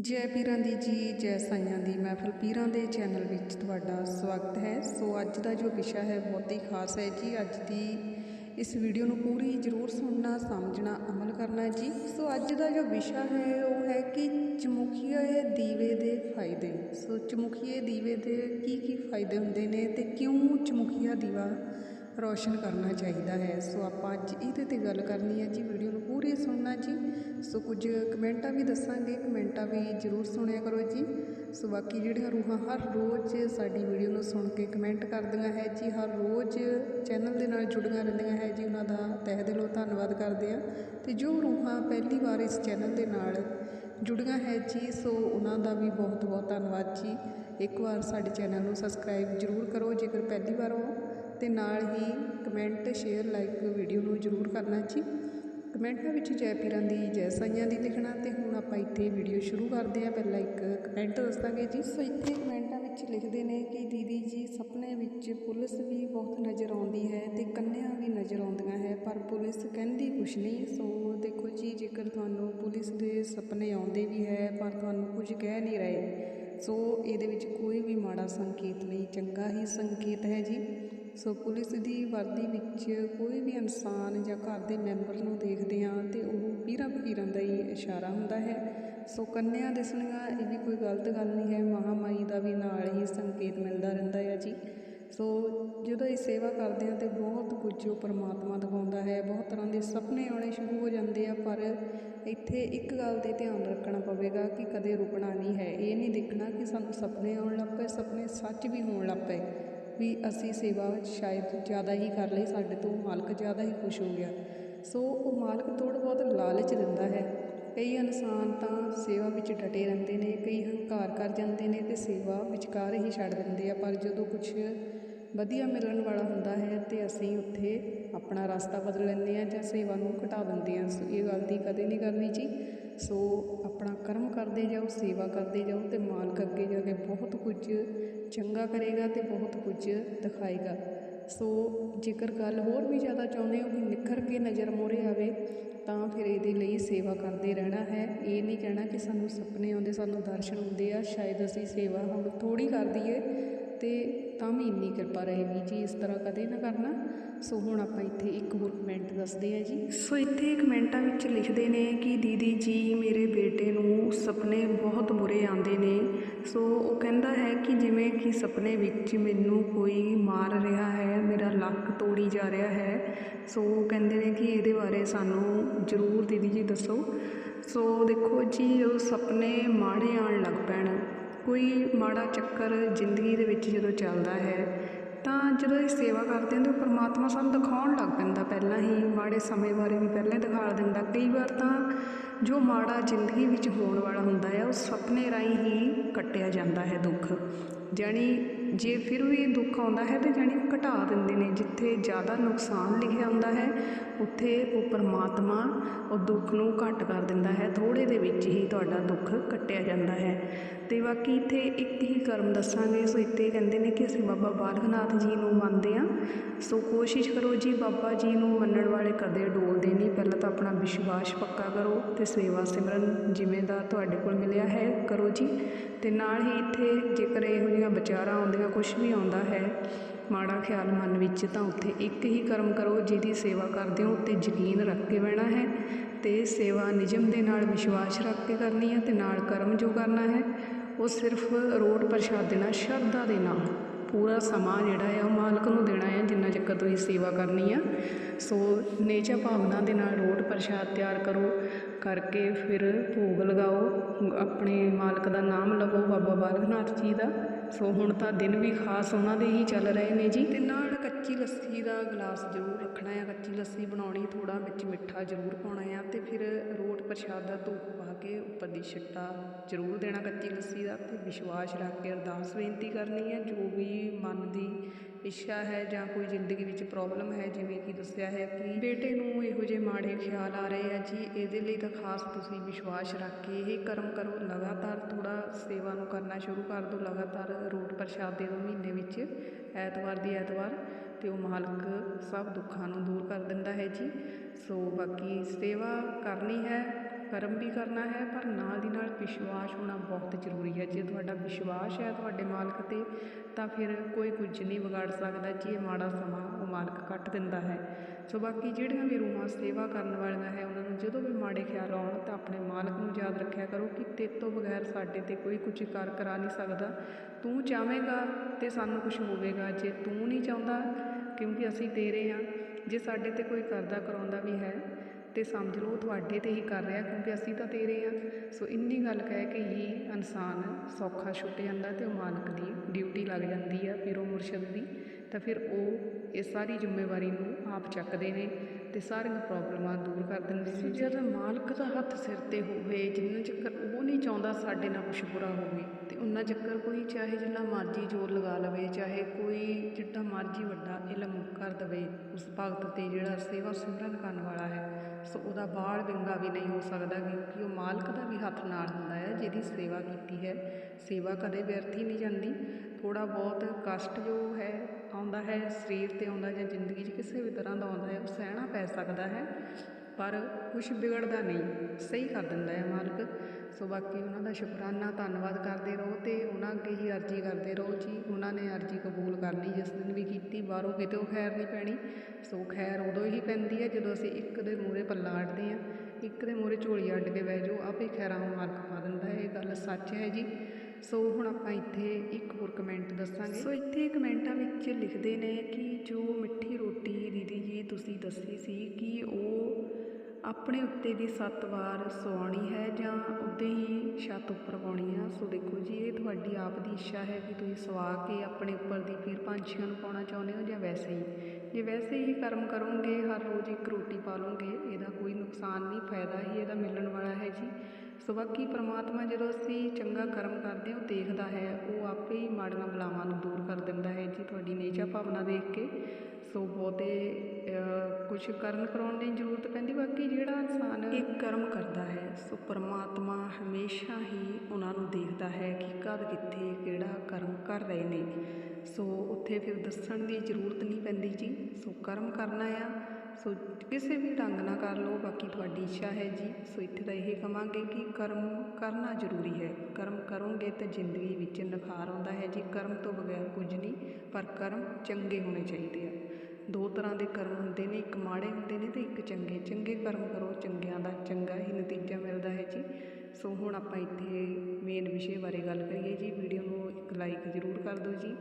ਜੈ ਪੀਰਾਂ ਦੀ ਜੀ, ਜੈ ਸਾਈਆਂ ਦੀ ਮਹਿਫਲ ਪੀਰਾਂ ਦੇ ਚੈਨਲ ਵਿੱਚ ਤੁਹਾਡਾ ਸਵਾਗਤ ਹੈ। ਸੋ ਅੱਜ ਦਾ ਜੋ ਵਿਸ਼ਾ ਹੈ ਬਹੁਤ ਹੀ ਖਾਸ ਹੈ ਜੀ। ਅੱਜ ਦੀ ਇਸ ਵੀਡੀਓ ਨੂੰ ਪੂਰੀ ਜ਼ਰੂਰ ਸੁਣਨਾ, ਸਮਝਣਾ, ਅਮਲ ਕਰਨਾ ਜੀ। ਸੋ ਅੱਜ ਦਾ ਜੋ ਵਿਸ਼ਾ ਹੈ, ਉਹ ਹੈ ਕਿ ਚਮੁਖੀਏ ਦੀਵੇ ਦੇ ਫਾਇਦੇ। ਸੋ ਚਮੁਖੀਏ ਦੀਵੇ ਦੇ ਕੀ ਕੀ ਫਾਇਦੇ ਹੁੰਦੇ ਨੇ ਤੇ ਕਿਉਂ ਚਮੁਖੀਆ ਦੀਵਾ ਰੌਸ਼ਨ ਕਰਨਾ ਚਾਹੀਦਾ ਹੈ। ਸੋ ਆਪਾਂ ਅੱਜ ਇਹਦੇ ਤੇ ਗੱਲ ਕਰਨੀ ਹੈ ਜੀ, ਵੀਡੀਓ ਨੂੰ ਪੂਰੀ ਸੁਣਨਾ ਜੀ। ਸੋ ਕੁਝ ਕਮੈਂਟਾਂ ਵੀ ਦੱਸਾਂਗੇ, ਕਮੈਂਟਾਂ ਵੀ ਜ਼ਰੂਰ ਸੁਣਿਆ ਕਰੋ ਜੀ। ਸੋ ਬਾਕੀ ਜਿਹੜੀਆਂ ਰੂਹਾਂ ਹਰ ਰੋਜ਼ ਸਾਡੀ ਵੀਡੀਓ ਨੂੰ ਸੁਣ ਕੇ ਕਮੈਂਟ ਕਰਦੀਆਂ ਹੈ ਜੀ, ਹਰ ਰੋਜ਼ ਚੈਨਲ ਦੇ ਨਾਲ ਜੁੜੀਆਂ ਰਹਿੰਦੀਆਂ ਹੈ ਜੀ, ਉਹਨਾਂ ਦਾ ਤਹਿ ਦਿਲੋਂ ਧੰਨਵਾਦ ਕਰਦੇ ਆ ਤੇ ਜੋ ਰੂਹਾਂ ਪਹਿਲੀ ਵਾਰ ਇਸ ਚੈਨਲ ਦੇ ਨਾਲ ਜੁੜੀਆਂ ਹੈ ਜੀ, ਸੋ ਉਹਨਾਂ ਦਾ ਵੀ ਬਹੁਤ ਬਹੁਤ ਧੰਨਵਾਦ ਜੀ। ਇੱਕ ਵਾਰ ਸਾਡੇ ਚੈਨਲ ਨੂੰ ਸਬਸਕ੍ਰਾਈਬ ਜ਼ਰੂਰ ਕਰੋ, ਜੇਕਰ ਪਹਿਲੀ ਵਾਰ ਹੋ ਅਤੇ ਨਾਲ ਹੀ ਕਮੈਂਟ ਸ਼ੇਅਰ ਲਾਈਕ ਵੀਡੀਓ ਨੂੰ ਜ਼ਰੂਰ ਕਰਨਾ ਜੀ। ਕਮੈਂਟਾਂ ਵਿੱਚ ਜੈ ਪੀਰਾਂ ਦੀ, ਜੈ ਸਾਈਆਂ ਦੀ ਲਿਖਣਾ ਤੇ ਹੁਣ ਆਪਾਂ ਇੱਥੇ ਵੀਡੀਓ ਸ਼ੁਰੂ ਕਰਦੇ ਹਾਂ। ਪਹਿਲਾਂ ਇੱਕ ਕਮੈਂਟ ਦੱਸਾਂਗੇ ਜੀ। ਸੋ ਇੱਥੇ ਕਮੈਂਟਾਂ ਵਿੱਚ ਲਿਖਦੇ ਨੇ ਕਿ ਦੀਦੀ ਜੀ, ਸੁਪਨੇ ਵਿੱਚ ਪੁਲਿਸ ਵੀ ਬਹੁਤ ਨਜ਼ਰ ਆਉਂਦੀ ਹੈ ਤੇ ਕੰਨਿਆਂ ਵੀ ਨਜ਼ਰ ਆਉਂਦੀਆਂ ਹੈ, ਪਰ ਪੁਲਿਸ ਕਹਿੰਦੀ ਕੁਛ ਨਹੀਂ। ਸੋ ਦੇਖੋ ਜੀ, ਜੇਕਰ ਤੁਹਾਨੂੰ ਪੁਲਿਸ ਦੇ ਸੁਪਨੇ ਆਉਂਦੇ ਵੀ ਹੈ, ਪਰ ਤੁਹਾਨੂੰ ਕੁਝ ਕਹਿ ਨਹੀਂ ਰਹੇ, ਸੋ ਇਹਦੇ ਵਿੱਚ ਕੋਈ ਵੀ ਮਾੜਾ ਸੰਕੇਤ ਨਹੀਂ, ਚੰਗਾ ਹੀ ਸੰਕੇਤ ਹੈ ਜੀ। ਸੋ ਪੁਲਿਸ ਦੀ ਵਰਦੀ ਵਿੱਚ ਕੋਈ ਵੀ ਇਨਸਾਨ ਜਾਂ ਘਰ ਦੇ ਮੈਂਬਰ ਨੂੰ ਦੇਖਦੇ ਹਾਂ ਤੇ ਉਹ ਪੀਰਾਂ ਫਕੀਰਾਂ ਦਾ ਹੀ ਇਸ਼ਾਰਾ ਹੁੰਦਾ ਹੈ। ਸੋ ਕੰਨਿਆਂ ਦਿਸਣੀਆਂ ਇਹ ਵੀ ਕੋਈ ਗਲਤ ਗੱਲ ਨਹੀਂ ਹੈ, ਮਹਾਮਾਈ ਦਾ ਵੀ ਨਾਲ ਹੀ ਸੰਕੇਤ ਮਿਲਦਾ ਰਹਿੰਦਾ ਹੈ ਜੀ। ਸੋ ਜਦੋਂ ਇਹ ਸੇਵਾ ਕਰਦੇ ਹਾਂ ਤੇ ਬਹੁਤ ਕੁਝ ਉਹ ਪਰਮਾਤਮਾ ਦਿਖਾਉਂਦਾ ਹੈ। ਬਹੁਤ ਤਰ੍ਹਾਂ ਦੇ ਸੁਪਨੇ ਆਉਣੇ ਸ਼ੁਰੂ ਹੋ ਜਾਂਦੇ ਆ, ਪਰ ਇੱਥੇ ਇੱਕ ਗੱਲ ਤੇ ਧਿਆਨ ਰੱਖਣਾ ਪਵੇਗਾ ਕਿ ਕਦੇ ਰੁਕਣਾ ਨਹੀਂ ਹੈ। ਇਹ ਨਹੀਂ ਦੇਖਣਾ ਕਿ ਸਾਨੂੰ ਸੁਪਨੇ ਆਉਣ ਲੱਗ ਪਏ, ਸੁਪਨੇ ਸੱਚ ਵੀ ਹੋਣ ਲੱਗ ਪਏ। ਵੀ ਅਸੀਂ ਸੇਵਾ ਸ਼ਾਇਦ ਜ਼ਿਆਦਾ ਹੀ ਕਰ ਲਈ, ਸਾਡੇ ਤੋਂ ਮਾਲਕ ਜ਼ਿਆਦਾ ਹੀ ਖੁਸ਼ ਹੋ ਗਿਆ। ਸੋ ਉਹ ਮਾਲਕ ਥੋੜ੍ਹਾ ਬਹੁਤ ਲਾਲਚ ਦਿੰਦਾ ਹੈ। ਕਈ ਇਨਸਾਨ ਤਾਂ ਸੇਵਾ ਵਿੱਚ ਡਟੇ ਰਹਿੰਦੇ ਨੇ, ਕਈ ਹੰਕਾਰ ਕਰ ਜਾਂਦੇ ਨੇ ਤੇ ਸੇਵਾ ਵਿਚਕਾਰ ਹੀ ਛੱਡ ਦਿੰਦੇ ਆ। ਪਰ ਜਦੋਂ ਕੁਝ ਵਧੀਆ ਮਿਲਣ ਵਾਲਾ ਹੁੰਦਾ ਹੈ ਤੇ ਅਸੀਂ ਉੱਥੇ ਆਪਣਾ ਰਸਤਾ ਬਦਲ ਲੈਂਦੇ ਆ ਜਾਂ ਸੇਵਾ ਨੂੰ ਘਟਾ ਦਿੰਦੇ ਆ ਸੋ ਇਹ ਗਲਤੀ ਕਦੇ ਨਹੀਂ ਕਰਨੀ ਜੀ। ਸੋ ਆਪਣਾ ਕਰਮ ਕਰਦੇ ਜਾਓ, ਸੇਵਾ ਕਰਦੇ ਜਾਓ ਤੇ ਮਾਲਕ ਅੱਗੇ ਜਾ ਕੇ ਬਹੁਤ ਕੁਝ ਚੰਗਾ ਕਰੇਗਾ ਤੇ ਬਹੁਤ ਕੁਝ ਦਿਖਾਏਗਾ। ਸੋ ਜੇਕਰ ਗੱਲ ਹੋਰ ਵੀ ਜ਼ਿਆਦਾ ਚਾਹੁੰਦੇ ਹੋ ਕਿ ਨਿਖਰ ਕੇ ਨਜ਼ਰ ਮੋਰੇ ਆਵੇ, ਤਾਂ ਫਿਰ ਇਹਦੇ ਲਈ ਸੇਵਾ ਕਰਦੇ ਰਹਿਣਾ ਹੈ। ਇਹ ਨਹੀਂ ਕਹਿਣਾ ਕਿ ਸਾਨੂੰ ਸੁਪਨੇ ਆਉਂਦੇ, ਸਾਨੂੰ ਦਰਸ਼ਨ ਹੁੰਦੇ ਆ, ਸ਼ਾਇਦ ਅਸੀਂ ਸੇਵਾ ਹੁਣ ਥੋੜੀ ਕਰ ਦਈਏ ਤੇ ਤਾਂ ਵੀ ਇੰਨੀ ਕਿਰਪਾ ਰਹੇਗੀ ਜੀ ਇਸ ਤਰ੍ਹਾਂ ਕਦੇ ਨਾ ਕਰਨਾ। ਸੋ ਹੁਣ ਆਪਾਂ ਇੱਥੇ ਇੱਕ ਹੋਰ ਕਮੈਂਟ ਦੱਸਦੇ ਆ ਜੀ। ਸੋ ਇੱਥੇ ਕਮੈਂਟਾਂ ਵਿੱਚ ਲਿਖਦੇ ਨੇ ਕਿ ਦੀਦੀ ਜੀ ਮੇਰੇ ਬੇਟੇ ਨੂੰ ਸੁਪਨੇ ਬਹੁਤ ਬੁਰੇ ਆਉਂਦੇ ਨੇ। ਸੋ ਉਹ ਕਹਿੰਦਾ ਹੈ ਕਿ ਜਿਵੇਂ ਕਿ ਸੁਪਨੇ ਵਿੱਚ ਮੈਨੂੰ ਕੋਈ ਮਾਰ ਰਿਹਾ ਹੈ, ਮੇਰਾ ਲੱਕ ਤੋੜੀ ਜਾ ਰਿਹਾ ਹੈ। ਸੋ ਉਹ ਕਹਿੰਦੇ ਨੇ ਕਿ ਇਹਦੇ ਬਾਰੇ ਸਾਨੂੰ ਜ਼ਰੂਰ ਦੀਦੀ ਜੀ ਦੱਸੋ। ਸੋ ਦੇਖੋ ਜੀ, ਉਹ ਸੁਪਨੇ ਮਾੜੇ ਆਉਣ ਲੱਗ ਪੈਣ। ਕੋਈ ਮਾੜਾ ਚੱਕਰ ਜ਼ਿੰਦਗੀ ਦੇ ਵਿੱਚ ਜਦੋਂ ਚੱਲਦਾ ਹੈ, ਤਾਂ ਜਦੋਂ ਇਹ ਸੇਵਾ ਕਰਦੇ ਹਾਂ ਤਾਂ ਪਰਮਾਤਮਾ ਸਾਨੂੰ ਦਿਖਾਉਣ ਲੱਗ ਪੈਂਦਾ ਪਹਿਲਾਂ ਹੀ, ਮਾੜੇ ਸਮੇਂ ਬਾਰੇ ਵੀ ਪਹਿਲਾਂ ਹੀ ਦਿਖਾ ਦਿੰਦਾ। ਕਈ ਵਾਰ ਤਾਂ ਜੋ ਮਾੜਾ ਜ਼ਿੰਦਗੀ ਵਿੱਚ ਹੋਣ ਵਾਲਾ ਹੁੰਦਾ ਹੈ, ਉਹ ਸੁਪਨੇ ਰਾਹੀਂ ਹੀ ਕੱਟਿਆ ਜਾਂਦਾ ਹੈ ਦੁੱਖ। ਜਾਣੀ ਜੇ ਫਿਰ ਵੀ ਦੁੱਖ ਆਉਂਦਾ ਹੈ ਤਾਂ ਜਾਣੀ ਘਟਾ ਦਿੰਦੇ ਨੇ, ਜਿੱਥੇ ਜ਼ਿਆਦਾ ਨੁਕਸਾਨ ਲਿਖਿਆ ਹੁੰਦਾ ਹੈ ਉੱਥੇ ਉਹ ਪਰਮਾਤਮਾ ਉਹ ਦੁੱਖ ਨੂੰ ਘੱਟ ਕਰ ਦਿੰਦਾ ਹੈ ਥੋੜੇ ਦੇ ਵਿੱਚ ਹੀ ਤੁਹਾਡਾ ਦੁੱਖ ਕੱਟਿਆ ਜਾਂਦਾ ਹੈ। ਅਤੇ ਬਾਕੀ ਇੱਥੇ ਇੱਕ ਹੀ ਕਰਮ ਦੱਸਾਂਗੇ, ਸੋ ਇੱਥੇ ਕਹਿੰਦੇ ਨੇ ਕਿ ਅਸੀਂ ਬਾਬਾ ਬਾਲਕ ਨਾਥ ਜੀ ਨੂੰ ਮੰਨਦੇ ਹਾਂ। ਸੋ ਕੋਸ਼ਿਸ਼ ਕਰੋ ਜੀ ਬਾਬਾ ਜੀ ਨੂੰ ਮੰਨਣ ਵਾਲੇ ਕਦੇ ਡੋਲਦੇ ਨਹੀਂ, ਪਹਿਲਾਂ ਤਾਂ ਆਪਣਾ ਵਿਸ਼ਵਾਸ ਪੱਕਾ ਕਰੋ ਤੇ ਸੇਵਾ ਸਿਮਰਨ ਜਿਵੇਂ ਦਾ ਤੁਹਾਡੇ ਕੋਲ ਮਿਲਿਆ ਹੈ, ਕਰੋ ਜੀ। ਤੇ ਨਾਲ ਹੀ ਇੱਥੇ ਜੇਕਰ ਇਹੋ ਜਿਹੀਆਂ ਵਿਚਾਰਾਂ ਆਉਂਦੀਆਂ ਕੁਝ ਵੀ ਆਉਂਦਾ ਹੈ ਮਾੜਾ ਖਿਆਲ ਮਨ ਵਿੱਚ ਤਾਂ ਉੱਥੇ ਇੱਕ ਹੀ ਕਰਮ ਕਰੋ, ਜਿਹਦੀ ਸੇਵਾ ਕਰਦੇ ਹੋ, ਉੱਤੇ ਯਕੀਨ ਰੱਖ ਕੇ ਬਹਿਣਾ ਹੈ ਤੇ ਸੇਵਾ ਨਿਯਮ ਦੇ ਨਾਲ ਵਿਸ਼ਵਾਸ ਰੱਖ ਕੇ ਕਰਨੀ ਹੈ ਤੇ ਨਾਲ ਕਰਮ ਜੋ ਕਰਨਾ ਹੈ, ਉਹ ਸਿਰਫ ਰੋਡ ਪ੍ਰਸ਼ਾਦ ਦੇਣਾ, ਸ਼ਰਧਾ ਦੇ ਨਾਲ। ਪੂਰਾ ਸਮਾਂ ਜਿਹੜਾ ਹੈ, ਉਹ ਮਾਲਕ ਨੂੰ ਦੇਣਾ ਹੈ, ਜਿੰਨਾ ਚੱਕਰ ਤੁਸੀਂ ਸੇਵਾ ਕਰਨੀ ਆ। ਸੋ ਨੇਚਾ ਭਾਵਨਾ ਦੇ ਨਾਲ ਰੋਡ ਪ੍ਰਸ਼ਾਦ ਤਿਆਰ ਕਰੋ, ਕਰਕੇ ਫਿਰ ਭੋਗ ਲਗਾਓ, ਆਪਣੇ ਮਾਲਕ ਦਾ ਨਾਮ ਲਵੋ, ਬਾਬਾ ਬਾਲਕਨਾਥ ਜੀ ਦਾ। ਸੋ ਹੁਣ ਤਾਂ ਦਿਨ ਵੀ ਖਾਸ ਉਹਨਾਂ ਦੇ ਹੀ ਚੱਲ ਰਹੇ ਨੇ ਜੀ। ਤੇ ਨਾਲ ਕੱਚੀ ਲੱਸੀ ਦਾ ਗਲਾਸ ਜ਼ਰੂਰ ਰੱਖਣਾ ਹੈ ਕੱਚੀ ਲੱਸੀ ਬਣਾਉਣੀ ਥੋੜਾ ਵਿੱਚ ਮਿੱਠਾ ਜ਼ਰੂਰ ਪਾਉਣਾ ਹੈ ਤੇ ਫਿਰ ਰੋਟ ਪ੍ਰਸ਼ਾਦ ਦਾ ਧੂਪ ਪਾ ਕੇ ਉੱਪਰ ਦੀ ਛਿੱਟਾ ਜ਼ਰੂਰ ਦੇਣਾ ਕੱਚੀ ਲੱਸੀ ਦਾ ਤੇ ਵਿਸ਼ਵਾਸ ਰੱਖ ਕੇ ਅਰਦਾਸ ਬੇਨਤੀ ਕਰਨੀ ਹੈ ਜੋ ਵੀ ਮਨ ਦੀ ਇੱਛਾ ਹੈ ਜਾਂ ਕੋਈ ਜ਼ਿੰਦਗੀ ਵਿੱਚ ਪ੍ਰੋਬਲਮ ਹੈ, ਜਿਵੇਂ ਕਿ ਦੱਸਿਆ ਹੈ ਕਿ ਬੇਟੇ ਨੂੰ ਇਹੋ ਜਿਹੇ ਮਾੜੇ ਖਿਆਲ ਆ ਰਹੇ ਆ, ਜੀ ਇਹਦੇ ਲਈ ਤਾਂ ਖਾਸ ਤੁਸੀਂ ਵਿਸ਼ਵਾਸ ਰੱਖ ਕੇ ਇਹ ਕਰਮ ਕਰੋ। ਲਗਾਤਾਰ ਥੋੜਾ ਸੇਵਾ ਨੂੰ ਕਰਨਾ ਸ਼ੁਰੂ ਕਰ ਦਿਓ। ਲਗਾਤਾਰ ਰੋਟ ਪ੍ਰਸ਼ਾਦ ਦੇ ਦਿਓ ਮਹੀਨੇ ਵਿੱਚ, ਐਤਵਾਰ ਦੀ ਐਤਵਾਰ, ਤੇ ਉਹ ਮਾਲਕ ਸਭ ਦੁੱਖਾਂ ਨੂੰ ਦੂਰ ਕਰ ਦਿੰਦਾ ਹੈ ਜੀ। ਸੋ ਬਾਕੀ ਸੇਵਾ ਕਰਨੀ ਹੈ ਕਰਮ ਵੀ ਕਰਨਾ ਹੈ, ਪਰ ਨਾਲ ਦੀ ਨਾਲ ਵਿਸ਼ਵਾਸ ਹੋਣਾ ਬਹੁਤ ਜ਼ਰੂਰੀ ਹੈ। ਜੇ ਤੁਹਾਡਾ ਵਿਸ਼ਵਾਸ ਹੈ ਤੁਹਾਡੇ ਮਾਲਕ ਤੇ, ਤਾਂ ਫਿਰ ਕੋਈ ਕੁਝ ਨਹੀਂ ਵਿਗਾੜ ਸਕਦਾ। ਜੇ ਮਾੜਾ ਸਮਾਂ ਉਹ ਮਾਲਕ ਕੱਟ ਦਿੰਦਾ ਹੈ। ਸੋ ਬਾਕੀ ਜਿਹੜੀਆਂ ਵੀ ਰੂਹਾਂ ਸੇਵਾ ਕਰਨ ਵਾਲੀਆਂ ਹੈ, ਉਹਨਾਂ ਨੂੰ ਜਦੋਂ ਵੀ ਮਾੜੇ ਖਿਆਲ ਆਉਣ, ਤਾਂ ਆਪਣੇ ਮਾਲਕ ਨੂੰ ਯਾਦ ਰੱਖਿਆ ਕਰੋ ਕਿ ਤੇਰੇ ਤੋਂ ਬਗੈਰ ਸਾਡੇ ਤੇ ਕੋਈ ਕੁਝ ਕਰ ਕਰਾ ਨਹੀਂ ਸਕਦਾ। ਤੂੰ ਚਾਹਵੇਂਗਾ ਤੇ ਸਾਨੂੰ ਕੁਝ ਹੋਵੇਗਾ। ਜੇ ਤੂੰ ਨਹੀਂ ਚਾਹੁੰਦਾ, ਕਿਉਂਕਿ ਅਸੀਂ ਤੇਰੇ ਆ ਜੇ ਸਾਡੇ ਤੇ ਕੋਈ ਕਰਦਾ ਕਰਾਉਂਦਾ ਵੀ ਹੈ ਅਤੇ ਸਮਝ ਲਓ ਤੁਹਾਡੇ ਤੇ ਹੀ ਕਰ ਰਿਹਾ, ਕਿਉਂਕਿ ਅਸੀਂ ਤਾਂ ਤੇਰੇ ਆ। ਸੋ ਇੰਨੀ ਗੱਲ ਕਹਿ ਕੇ ਹੀ ਇਨਸਾਨ ਸੌਖਾ ਛੁੱਟ ਜਾਂਦਾ ਤੇ ਉਹ ਮਾਲਕ ਦੀ ਡਿਊਟੀ ਲੱਗ ਜਾਂਦੀ ਆ, ਪੀਰੋ ਮੁਰਸ਼ਦ ਦੀ। ਤਾਂ ਫਿਰ ਉਹ ਇਹ ਸਾਰੀ ਜ਼ਿੰਮੇਵਾਰੀ ਨੂੰ ਆਪ ਚੱਕਦੇ ਨੇ ਤੇ ਸਾਰੀਆਂ ਪ੍ਰੋਬਲਮਾਂ ਦੂਰ ਕਰ ਦਿੰਦੇ ਨੇ। ਜਦ ਮਾਲਕ ਦਾ ਹੱਥ ਸਿਰ ਤੇ ਹੋਵੇ, ਜਿੰਨਾ ਚੱਕਰ ਉਹ ਨਹੀਂ ਚਾਹੁੰਦਾ ਸਾਡੇ ਨਾਲ ਕੁਝ ਬੁਰਾ ਹੋਵੇ, ਤੇ ਉਹਨਾਂ ਚੱਕਰ ਕੋਈ ਚਾਹੇ ਜਿੰਨਾ ਮਰਜ਼ੀ ਜ਼ੋਰ ਲਗਾ ਲਵੇ, ਚਾਹੇ ਕੋਈ ਜਿੱਡਾ ਮਰਜ਼ੀ ਵੱਡਾ ਇਲਮ ਕਰ ਦਵੇ, ਉਸ ਭਗਤ ਤੇ ਜਿਹੜਾ ਸੇਵਾ ਸਿਮਰਨ ਕਰਨ ਵਾਲਾ ਹੈ ਸੋ ਉਹਦਾ ਬਾਲ ਵਿੰਗਾ ਵੀ ਨਹੀਂ ਹੋ ਸਕਦਾ ਕਿਉਂਕਿ ਉਹ ਮਾਲਕ ਦਾ ਵੀ ਹੱਥ ਨਾਲ ਹੁੰਦਾ ਹੈ, ਜਿਹਦੀ ਸੇਵਾ ਕੀਤੀ ਹੈ। ਸੇਵਾ ਕਦੇ ਵਿਅਰਥ ਹੀ ਨਹੀਂ ਜਾਂਦੀ। ਥੋੜਾ ਬਹੁਤ ਕਸ਼ਟ ਜੋ ਹੈ, ਆਉਂਦਾ ਹੈ, ਸਰੀਰ ਤੇ ਆਉਂਦਾ ਜਾਂ ਜ਼ਿੰਦਗੀ 'ਚ ਕਿਸੇ ਵੀ ਤਰ੍ਹਾਂ ਦਾ ਆਉਂਦਾ ਹੈ, ਉਹ ਸਹਿਣਾ ਪੈ ਸਕਦਾ ਹੈ। ਪਰ ਕੁਛ ਵਿਗੜਦਾ ਨਹੀਂ, ਸਹੀ ਕਰ ਦਿੰਦਾ ਹੈ ਮਾਲਕ। ਸੋ ਬਾਕੀ ਉਹਨਾਂ ਦਾ ਸ਼ੁਕਰਾਨਾ, ਧੰਨਵਾਦ ਕਰਦੇ ਰਹੋ ਤੇ ਉਹਨਾਂ ਅੱਗੇ ਹੀ ਅਰਜ਼ੀ ਕਰਦੇ ਰਹੋ ਜੀ। ਉਹਨਾਂ ਨੇ ਅਰਜ਼ੀ ਕਬੂਲ ਕਰਨੀ ਜਿਸ ਦਿਨ ਵੀ ਕੀਤੀ, ਬਾਹਰੋਂ ਕਿਤੇ ਉਹ ਖੈਰ ਨਹੀਂ ਪੈਣੀ। ਸੋ ਖੈਰ ਉਦੋਂ ਹੀ ਪੈਂਦੀ ਹੈ ਜਦੋਂ ਅਸੀਂ ਇੱਕ ਦੇ ਮੂਹਰੇ ਪੱਲਾ ਅੱਡਦੇ ਹਾਂ, ਇੱਕ ਦੇ ਮੂਹਰੇ ਝੋਲੀ ਅੱਡ ਕੇ ਬਹਿ ਜਾਓ, ਆਪੇ ਖੈਰਾਂ ਮਾਲਕ ਪਾ ਦਿੰਦਾ ਹੈ। ਇਹ ਗੱਲ ਸੱਚ ਹੈ ਜੀ। ਸੋ ਹੁਣ ਆਪਾਂ ਇੱਥੇ ਇੱਕ ਹੋਰ ਕਮੈਂਟ ਦੱਸਾਂਗੇ। ਸੋ ਇੱਥੇ ਕਮੈਂਟਾਂ ਵਿੱਚ ਲਿਖਦੇ ਨੇ ਕਿ ਜੋ ਮਿੱਠੀ ਰੋਟੀ ਦੀਦੀ ਜੀ ਤੁਸੀਂ ਦੱਸੀ ਸੀ ਕਿ ਉਹ ਆਪਣੇ ਉੱਤੇ ਦੀ ਸੱਤ ਵਾਰ ਸਵਾਉਣੀ ਹੈ ਜਾਂ ਉੱਤੇ ਹੀ ਛੱਤ ਉੱਪਰ ਪਾਉਣੀ ਆ ਸੋ ਦੇਖੋ ਜੀ, ਇਹ ਤੁਹਾਡੀ ਆਪ ਦੀ ਇੱਛਾ ਹੈ ਕਿ ਤੁਸੀਂ ਸਵਾ ਕੇ ਆਪਣੇ ਉੱਪਰ ਦੀ ਫਿਰ ਪੰਛੀਆਂ ਨੂੰ ਪਾਉਣਾ ਚਾਹੁੰਦੇ ਹੋ ਜਾਂ ਵੈਸੇ ਹੀ? ਜੇ ਵੈਸੇ ਹੀ ਕਰਮ ਕਰੋਗੇ, ਹਰ ਰੋਜ਼ ਇੱਕ ਰੋਟੀ ਪਾ ਲਓਗੇ, ਇਹਦਾ ਕੋਈ ਨੁਕਸਾਨ ਨਹੀਂ, ਫਾਇਦਾ ਹੀ ਇਹਦਾ ਮਿਲਣ ਵਾਲਾ ਹੈ ਜੀ। ਸੋ ਬਾਕੀ ਪ੍ਰਮਾਤਮਾ ਜਦੋਂ ਅਸੀਂ ਚੰਗਾ ਕਰਮ ਕਰਦੇ ਹਾਂ, ਉਹ ਦੇਖਦਾ ਹੈ, ਉਹ ਆਪੇ ਹੀ ਮਾੜੀਆਂ ਬਲਾਵਾਂ ਨੂੰ ਦੂਰ ਕਰ ਦਿੰਦਾ ਹੈ ਜੀ, ਤੁਹਾਡੀ ਨੇਚਾ ਭਾਵਨਾ ਦੇਖ ਕੇ। ਸੋ ਬਹੁਤੇ ਕੁਛ ਕਰਨ ਕਰਾਉਣ ਦੀ ਜ਼ਰੂਰਤ ਪੈਂਦੀ, ਬਾਕੀ ਜਿਹੜਾ ਇਨਸਾਨ ਇੱਕ ਕਰਮ ਕਰਦਾ ਹੈ, ਸੋ ਪਰਮਾਤਮਾ ਹਮੇਸ਼ਾ ਹੀ ਉਹਨਾਂ ਨੂੰ ਦੇਖਦਾ ਹੈ ਕਿ ਕਦ ਕਿੱਥੇ ਕਿਹੜਾ ਕਰਮ ਕਰ ਰਹੇ ਨੇ। ਸੋ ਉੱਥੇ ਫਿਰ ਦੱਸਣ ਦੀ ਜ਼ਰੂਰਤ ਨਹੀਂ ਪੈਂਦੀ ਜੀ। ਸੋ ਕਰਮ ਕਰਨਾ ਆ ਸੋ ਕਿਸੇ ਵੀ ਢੰਗ ਨਾਲ ਕਰ ਲਓ, ਬਾਕੀ ਤੁਹਾਡੀ ਇੱਛਾ ਹੈ ਜੀ। ਸੋ ਇੱਥੇ ਤਾਂ ਇਹ ਕਵਾਂਗੇ ਕਿ ਕਰਮ ਕਰਨਾ ਜ਼ਰੂਰੀ ਹੈ। ਕਰਮ ਕਰੋਗੇ ਤਾਂ ਜ਼ਿੰਦਗੀ ਵਿੱਚ ਨਿਖਾਰ ਆਉਂਦਾ ਹੈ ਜੀ। ਕਰਮ ਤੋਂ ਬਗੈਰ ਕੁਝ ਨਹੀਂ, ਪਰ ਕਰਮ ਚੰਗੇ ਹੋਣੇ ਚਾਹੀਦੇ ਆ। ਦੋ ਤਰ੍ਹਾਂ ਦੇ ਕਰਮ ਹੁੰਦੇ ਨੇ, ਇੱਕ ਮਾੜੇ ਹੁੰਦੇ ਨੇ ਤੇ ਇੱਕ ਚੰਗੇ। ਚੰਗੇ ਕਰਮ ਕਰੋ, ਚੰਗਿਆਂ ਦਾ ਚੰਗਾ ਹੀ ਨਤੀਜਾ ਮਿਲਦਾ ਹੈ ਜੀ। ਸੋ ਹੁਣ ਆਪਾਂ ਇੱਥੇ ਮੇਨ ਵਿਸ਼ੇ ਬਾਰੇ ਗੱਲ ਕਰੀਏ ਜੀ। ਵੀਡੀਓ ਨੂੰ ਇੱਕ ਲਾਈਕ ਜ਼ਰੂਰ ਕਰ ਦਿਓ ਜੀ।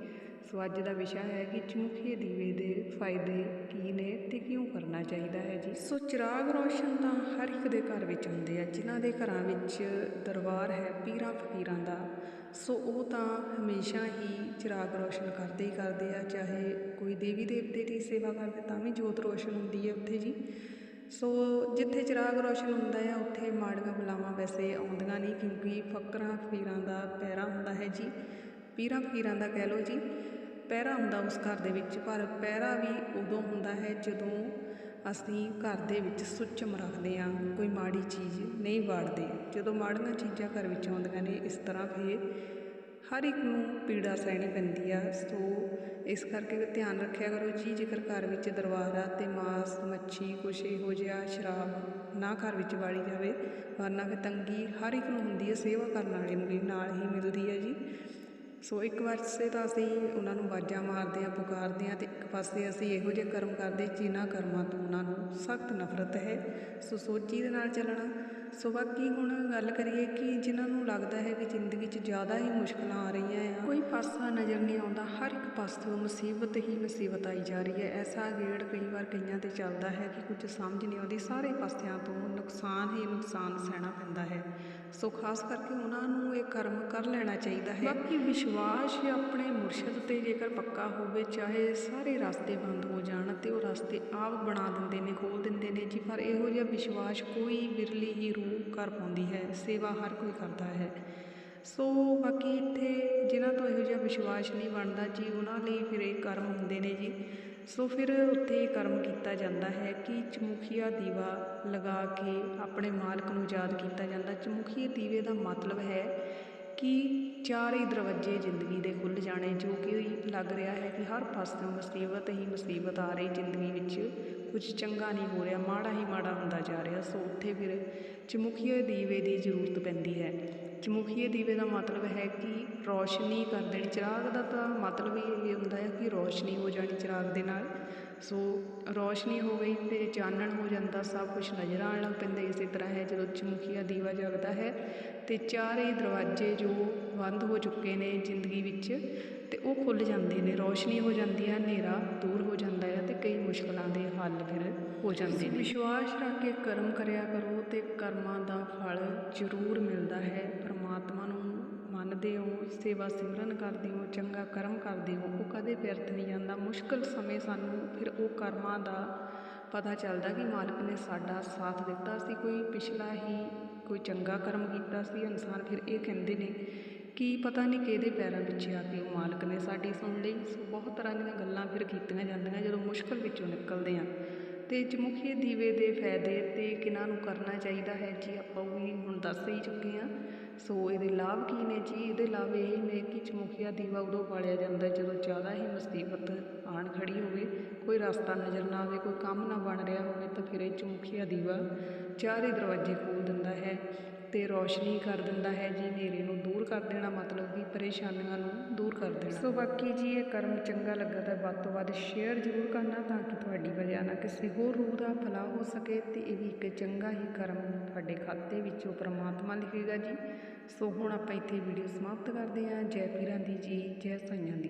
ਸੋ ਅੱਜ ਦਾ ਵਿਸ਼ਾ ਹੈ ਕਿ ਚਮੁਖੀ ਦੀਵੇ ਦੇ ਫਾਇਦੇ ਕੀ ਨੇ ਤੇ ਕਿਉਂ ਕਰਨਾ ਚਾਹੀਦਾ ਹੈ ਜੀ? ਸੋ ਚਿਰਾਗ ਰੋਸ਼ਨ ਤਾਂ ਹਰ ਇੱਕ ਦੇ ਘਰ ਵਿੱਚ ਹੁੰਦੇ ਆ, ਜਿਨ੍ਹਾਂ ਦੇ ਘਰਾਂ ਵਿੱਚ ਦਰਬਾਰ ਹੈ ਪੀਰਾਂ ਫਕੀਰਾਂ ਦਾ। ਸੋ ਉਹ ਤਾਂ ਹਮੇਸ਼ਾ ਹੀ ਚਿਰਾਗ ਰੋਸ਼ਨ ਕਰਦੇ ਹੀ ਕਰਦੇ ਆ, ਚਾਹੇ ਕੋਈ ਦੇਵੀ ਦੇਵਤੇ ਦੀ ਸੇਵਾ ਕਰਦੇ ਤਾਂ ਵੀ ਜੋਤ ਰੋਸ਼ਨ ਹੁੰਦੀ ਹੈ ਉੱਥੇ ਜੀ। ਸੋ ਜਿੱਥੇ ਚਿਰਾਗ ਰੋਸ਼ਨ ਹੁੰਦਾ ਆ, ਉੱਥੇ ਮਾੜੀਆਂ ਬਲਾਵਾਂ ਵੈਸੇ ਆਉਂਦੀਆਂ ਨਹੀਂ, ਕਿਉਂਕਿ ਫਕਰਾਂ ਫਕੀਰਾਂ ਦਾ ਪਹਿਰਾ ਹੁੰਦਾ ਹੈ ਜੀ। ਪੀਰਾਂ ਫਕੀਰਾਂ ਦਾ ਕਹਿ ਲਓ ਜੀ, ਪਹਿਰਾ ਹੁੰਦਾ ਉਸ ਘਰ ਦੇ ਵਿੱਚ, ਪਰ ਪਹਿਰਾ ਵੀ ਉਦੋਂ ਹੁੰਦਾ ਹੈ ਜਦੋਂ ਅਸੀਂ ਘਰ ਦੇ ਵਿੱਚ ਸੁੱਚਮ ਰੱਖਦੇ ਹਾਂ, ਕੋਈ ਮਾੜੀ ਚੀਜ਼ ਨਹੀਂ ਵਾੜਦੇ। ਜਦੋਂ ਮਾੜੀਆਂ ਚੀਜ਼ਾਂ ਘਰ ਵਿੱਚ ਆਉਂਦੀਆਂ ਨੇ, ਇਸ ਤਰ੍ਹਾਂ ਫਿਰ ਹਰ ਇੱਕ ਨੂੰ ਪੀੜਾ ਸਹਿਣੀ ਪੈਂਦੀ ਆ। ਸੋ ਇਸ ਕਰਕੇ ਧਿਆਨ ਰੱਖਿਆ ਕਰੋ ਜੀ, ਜੇਕਰ ਘਰ ਵਿੱਚ ਦਰਬਾਰ ਆ ਤੇ ਮਾਸ, ਮੱਛੀ, ਕੁਛ ਇਹੋ ਜਿਹਾ ਸ਼ਰਾਬ ਨਾ ਘਰ ਵਿੱਚ ਵਾਲੀ ਜਾਵੇ, ਵਰਨਾ ਕਿ ਤੰਗੀ ਹਰ ਇੱਕ ਨੂੰ ਹੁੰਦੀ ਹੈ, ਸੇਵਾ ਕਰਨ ਵਾਲੇ ਨੂੰ ਨਾਲ ਹੀ ਮਿਲਦੀ ਹੈ ਜੀ। ਸੋ ਇੱਕ ਪਾਸੇ ਤਾਂ ਅਸੀਂ ਉਹਨਾਂ ਨੂੰ ਬਾਜਾਂ ਮਾਰਦੇ ਆ, ਪੁਕਾਰਦੇ ਆ ਤੇ ਇੱਕ ਪਾਸੇ ਅਸੀਂ ਇਹੋ ਜਿਹੇ ਕਰਮ ਕਰਦੇ ਜਿਨ੍ਹਾਂ ਕਰਮਾਂ ਤੋਂ ਉਹਨਾਂ ਨੂੰ ਸਖਤ ਨਫ਼ਰਤ ਹੈ। ਸੋ ਸੋਚੀ ਦੇ ਨਾਲ ਚੱਲਣਾ। ਸੋ ਬਾਕੀ ਹੁਣ ਗੱਲ ਕਰੀਏ ਕਿ ਜਿਨ੍ਹਾਂ ਨੂੰ ਲੱਗਦਾ ਹੈ ਕਿ ਜ਼ਿੰਦਗੀ 'ਚ ਜ਼ਿਆਦਾ ਹੀ ਮੁਸ਼ਕਲਾਂ ਆ ਰਹੀਆਂ ਆ, ਕੋਈ ਪਾਸਾ ਨਜ਼ਰ ਨਹੀਂ ਆਉਂਦਾ। ਹਰ ਇੱਕ ਪਾਸਿਓਂ ਮੁਸੀਬਤ ਹੀ ਮੁਸੀਬਤ ਆਈ ਜਾ ਰਹੀ ਹੈ। ਐਸਾ ਗੇੜ ਕਈ ਵਾਰ ਕਈਆਂ ਤੇ ਚੱਲਦਾ ਹੈ ਕਿ ਕੁਝ ਸਮਝ ਨਹੀਂ ਆਉਂਦੀ। ਸਾਰੇ ਪਾਸਿਆਂ ਤੋਂ ਨੁਕਸਾਨ ਹੀ ਨੁਕਸਾਨ ਸਹਿਣਾ ਪੈਂਦਾ ਹੈ। ਸੋ ਖਾਸ ਕਰਕੇ ਉਹਨਾਂ ਨੂੰ ਇਹ ਕਰਮ ਕਰ ਲੈਣਾ ਚਾਹੀਦਾ ਹੈ। ਬਾਕੀ ਵਿਸ਼ਵਾਸ ਆਪਣੇ ਮੁਰਸ਼ਿਦ ਤੇ ਜੇਕਰ ਪੱਕਾ ਹੋਵੇ, ਚਾਹੇ ਸਾਰੇ ਰਸਤੇ ਬੰਦ ਹੋ ਜਾਣ ਤੇ ਉਹ ਰਸਤੇ ਆਪ ਬਣਾ ਦਿੰਦੇ ਨੇ ਖੋਲ ਦਿੰਦੇ ਨੇ, ਜੀ, ਪਰ ਇਹੋ ਜਿਹਾ ਵਿਸ਼ਵਾਸ ਕੋਈ ਵਿਰਲੀ ਹੀ ਰੂਹ ਕਰ ਪਾਉਂਦੀ ਹੈ, ਸੇਵਾ ਹਰ ਕੋਈ ਕਰਦਾ ਹੈ। ਸੋ ਬਾਕੀ ਇੱਥੇ ਜਿਨ੍ਹਾਂ ਤੋਂ ਇਹੋ ਜਿਹਾ ਵਿਸ਼ਵਾਸ ਨਹੀਂ ਬਣਦਾ, ਜੀ, ਉਹਨਾਂ ਲਈ ਫਿਰ ਇਹ ਕਰਮ ਹੁੰਦੇ ਨੇ ਜੀ। ਸੋ ਫਿਰ ਉੱਥੇ ਕਰਮ ਕੀਤਾ ਜਾਂਦਾ ਹੈ ਕਿ ਚਮੁਖੀਆ ਦੀਵਾ ਲਗਾ ਕੇ ਆਪਣੇ ਮਾਲਕ ਨੂੰ ਯਾਦ ਕੀਤਾ ਜਾਂਦਾ। ਚਮੁਖੀਏ ਦੀਵੇ ਦਾ ਮਤਲਬ ਹੈ ਕਿ ਚਾਰੇ ਦਰਵਾਜ਼ੇ ਜ਼ਿੰਦਗੀ ਦੇ ਖੁੱਲ੍ਹ ਜਾਣੇ, ਜੋ ਕਿ ਲੱਗ ਰਿਹਾ ਹੈ ਕਿ ਹਰ ਪਾਸਿਓਂ ਮੁਸੀਬਤ ਹੀ ਮੁਸੀਬਤ ਆ ਰਹੀ ਜ਼ਿੰਦਗੀ ਵਿੱਚ। ਕੁਝ ਚੰਗਾ ਨਹੀਂ ਹੋ ਰਿਹਾ, ਮਾੜਾ ਹੀ ਮਾੜਾ ਹੁੰਦਾ ਜਾ ਰਿਹਾ। ਸੋ ਉੱਥੇ ਫਿਰ ਚਮੁਖੀਏ ਦੀਵੇ ਦੀ ਜ਼ਰੂਰਤ ਪੈਂਦੀ ਹੈ। ਚਮੁਖੀਏ ਦੀਵੇ ਦਾ ਮਤਲਬ ਹੈ ਕਿ ਰੌਸ਼ਨੀ ਕਰ ਦੇਣੀ। ਚਿਰਾਗ ਦਾ ਤਾਂ ਮਤਲਬ ਹੀ ਇਹ ਹੁੰਦਾ ਹੈ ਕਿ ਰੌਸ਼ਨੀ ਹੋ ਜਾਣੀ ਚਿਰਾਗ ਦੇ ਨਾਲ। ਸੋ ਰੌਸ਼ਨੀ ਹੋ ਗਈ ਤੇ ਚਾਨਣ ਹੋ ਜਾਂਦਾ, ਸਭ ਕੁਝ ਨਜ਼ਰ ਆਉਣ ਲੱਗ ਪੈਂਦਾ ਇਸੇ ਤਰ੍ਹਾਂ ਹੈ ਜਦੋਂ ਚਮੁਖੀਆ ਦੀਵਾ ਜਗਦਾ ਹੈ। ਤੇ ਚਾਰੇ ਦਰਵਾਜ਼ੇ ਜੋ ਬੰਦ ਹੋ ਚੁੱਕੇ ਨੇ ਜ਼ਿੰਦਗੀ ਵਿੱਚ ਅਤੇ ਉਹ ਖੁੱਲ੍ਹ ਜਾਂਦੇ ਨੇ, ਰੌਸ਼ਨੀ ਹੋ ਜਾਂਦੀ ਹੈ ਹਨੇਰਾ ਦੂਰ ਹੋ ਜਾਂਦਾ ਹੈ ਅਤੇ ਕਈ ਮੁਸ਼ਕਲਾਂ ਦੇ ਹੱਲ ਫਿਰ ਹੋ ਜਾਂਦੇ ਨੇ। ਵਿਸ਼ਵਾਸ ਰੱਖ ਕੇ ਕਰਮ ਕਰਿਆ ਕਰੋ ਅਤੇ ਕਰਮਾਂ ਦਾ ਫਲ ਜ਼ਰੂਰ ਮਿਲਦਾ ਹੈ। ਪਰਮਾਤਮਾ ਨੂੰ ਮੰਨਦੇ ਹੋ, ਸੇਵਾ ਸਿਮਰਨ ਕਰਦੇ ਹੋ, ਚੰਗਾ ਕਰਮ ਕਰਦੇ ਹੋ, ਉਹ ਕਦੇ ਵਿਅਰਥ ਨਹੀਂ ਜਾਂਦਾ। ਮੁਸ਼ਕਲ ਸਮੇਂ ਸਾਨੂੰ ਫਿਰ ਉਹ ਕਰਮਾਂ ਦਾ ਪਤਾ ਚੱਲਦਾ ਕਿ ਮਾਲਕ ਨੇ ਸਾਡਾ ਸਾਥ ਦਿੱਤਾ ਸੀ, ਕੋਈ ਪਿਛਲਾ ਹੀ ਕੋਈ ਚੰਗਾ ਕਰਮ ਕੀਤਾ ਸੀ। ਇਨਸਾਨ ਫਿਰ ਇਹ ਕਹਿੰਦੇ ਨੇ ਕੀ ਪਤਾ ਨਹੀਂ ਕਿਹਦੇ ਪੈਰਾਂ ਪਿੱਛੇ ਆ ਕੇ ਉਹ ਮਾਲਕ ਨੇ ਸਾਡੀ ਸੁਣ ਲਈ ਸੋ ਬਹੁਤ ਤਰ੍ਹਾਂ ਦੀਆਂ ਗੱਲਾਂ ਫਿਰ ਕੀਤੀਆਂ ਜਾਂਦੀਆਂ ਜਦੋਂ ਮੁਸ਼ਕਲ ਵਿੱਚੋਂ ਨਿਕਲਦੇ ਹਾਂ। ਅਤੇ ਚਮੁਖੀ ਦੀਵੇ ਦੇ ਫਾਇਦੇ ਤੇ ਕਿਹਨਾਂ ਨੂੰ ਕਰਨਾ ਚਾਹੀਦਾ ਹੈ ਜੀ ਆਪਾਂ ਉਹ ਵੀ ਹੁਣ ਦੱਸ ਹੀ ਚੁੱਕੇ ਹਾਂ। ਸੋ ਇਹਦੇ ਲਾਭ ਕੀ ਨੇ ਜੀ? ਇਹਦੇ ਲਾਭ ਇਹ ਨੇ ਕਿ ਚਮੁਖੀਆ ਦੀਵਾ ਉਦੋਂ ਬਾਲਿਆ ਜਾਂਦਾ ਜਦੋਂ ਜ਼ਿਆਦਾ ਹੀ ਮੁਸੀਬਤ ਆਣ ਖੜੀ ਹੋਵੇ, ਕੋਈ ਰਸਤਾ ਨਜ਼ਰ ਨਾ ਆਵੇ, ਕੋਈ ਕੰਮ ਨਾ ਬਣ ਰਿਹਾ ਹੋਵੇ ਤਾਂ ਫਿਰ ਇਹ ਚਮੁਖੀਆ ਦੀਵਾ ਚਾਰੇ ਦਰਵਾਜ਼ੇ ਖੋਲ੍ਹ ਦਿੰਦਾ ਹੈ। ਅਤੇ ਰੌਸ਼ਨੀ ਕਰ ਦਿੰਦਾ ਹੈ, ਜੀ ਹਨੇਰੇ ਨੂੰ ਦੂਰ ਕਰ ਦੇਣਾ ਮਤਲਬ ਕਿ ਪਰੇਸ਼ਾਨੀਆਂ ਨੂੰ ਦੂਰ ਕਰ ਦੇਣਾ। ਸੋ ਬਾਕੀ ਜੀ, ਇਹ ਕਰਮ ਚੰਗਾ ਲੱਗਾ ਤਾਂ ਵੱਧ ਤੋਂ ਵੱਧ ਸ਼ੇਅਰ ਜ਼ਰੂਰ ਕਰਨਾ ਤਾਂ ਕਿ ਤੁਹਾਡੀ ਵਜ੍ਹਾ ਨਾਲ ਕਿਸੇ ਹੋਰ ਰੂਹ ਦਾ ਭਲਾ ਹੋ ਸਕੇ ਤੇ ਇਹ ਵੀ ਇੱਕ ਚੰਗਾ ਹੀ ਕਰਮ ਤੁਹਾਡੇ ਖਾਤੇ ਵਿੱਚੋਂ ਪ੍ਰਮਾਤਮਾ ਲਿਖੇਗਾ ਜੀ। ਸੋ ਹੁਣ ਆਪਾਂ ਇੱਥੇ ਵੀਡੀਓ ਸਮਾਪਤ ਕਰਦੇ ਹਾਂ। ਜੈ ਪੀਰਾਂ ਦੀ ਜੀ, ਜੈ ਸਾਈਆਂ ਦੀ।